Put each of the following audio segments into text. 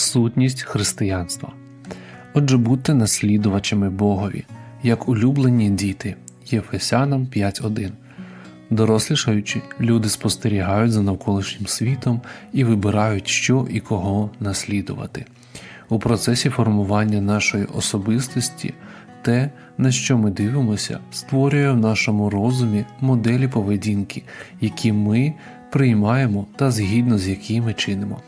Сутність християнства. Отже, будьте наслідувачами Богові, як улюблені діти. Єфесянам 5.1. Дорослішаючи, люди спостерігають за навколишнім світом і вибирають, що і кого наслідувати. У процесі формування нашої особистості те, на що ми дивимося, створює в нашому розумі моделі поведінки, які ми приймаємо та згідно з якими чинимо.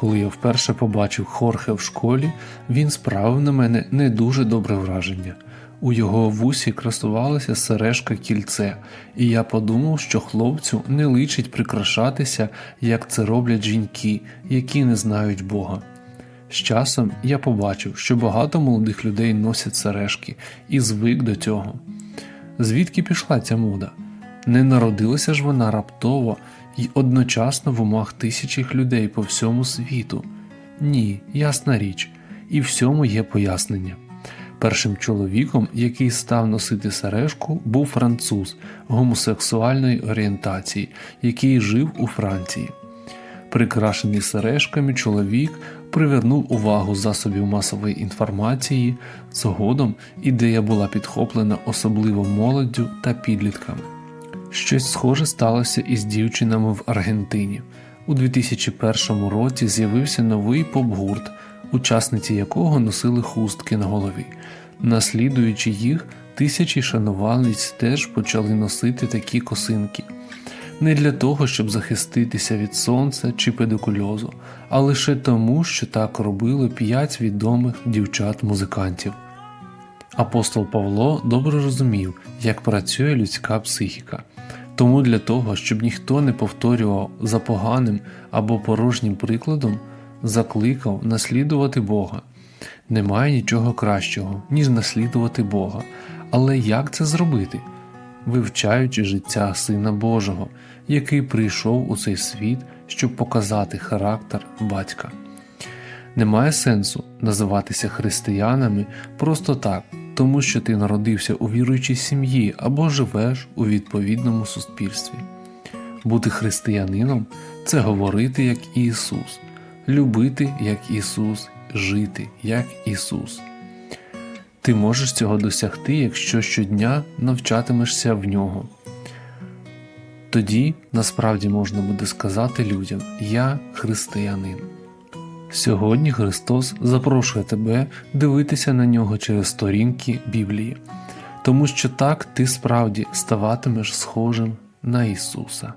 Коли я вперше побачив Хорхе в школі, він справив на мене не дуже добре враження. У його вусі красувалася сережка кільце, і я подумав, що хлопцю не личить прикрашатися, як це роблять жінки, які не знають Бога. З часом я побачив, що багато молодих людей носять сережки і звик до цього. Звідки пішла ця мода? Не народилася ж вона раптово і одночасно в умах тисячах людей по всьому світу. Ні, ясна річ, і всьому є пояснення. Першим чоловіком, який став носити сережку, був француз гомосексуальної орієнтації, який жив у Франції. Прикрашений сережками чоловік привернув увагу засобів масової інформації. Згодом ідея була підхоплена особливо молоддю та підлітками. Щось схоже сталося із дівчинами в Аргентині. У 2001 році з'явився новий поп-гурт, учасниці якого носили хустки на голові. Наслідуючи їх, тисячі шанувальниць теж почали носити такі косинки. Не для того, щоб захиститися від сонця чи педикульозу, а лише тому, що так робили п'ять відомих дівчат-музикантів. Апостол Павло добре розумів, як працює людська психіка. Тому для того, щоб ніхто не повторював за поганим або порожнім прикладом, закликав наслідувати Бога. Немає нічого кращого, ніж наслідувати Бога. Але як це зробити? Вивчаючи життя Сина Божого, який прийшов у цей світ, щоб показати характер батька. Немає сенсу називатися християнами просто так, тому що ти народився у віруючій сім'ї або живеш у відповідному суспільстві. Бути християнином це говорити як Ісус, любити як Ісус, жити як Ісус. Ти можеш цього досягти, якщо щодня навчатимешся в нього. Тоді насправді можна буде сказати людям Я християнин. Сьогодні Христос запрошує тебе дивитися на нього через сторінки Біблії, тому що так ти справді ставатимеш схожим на Ісуса.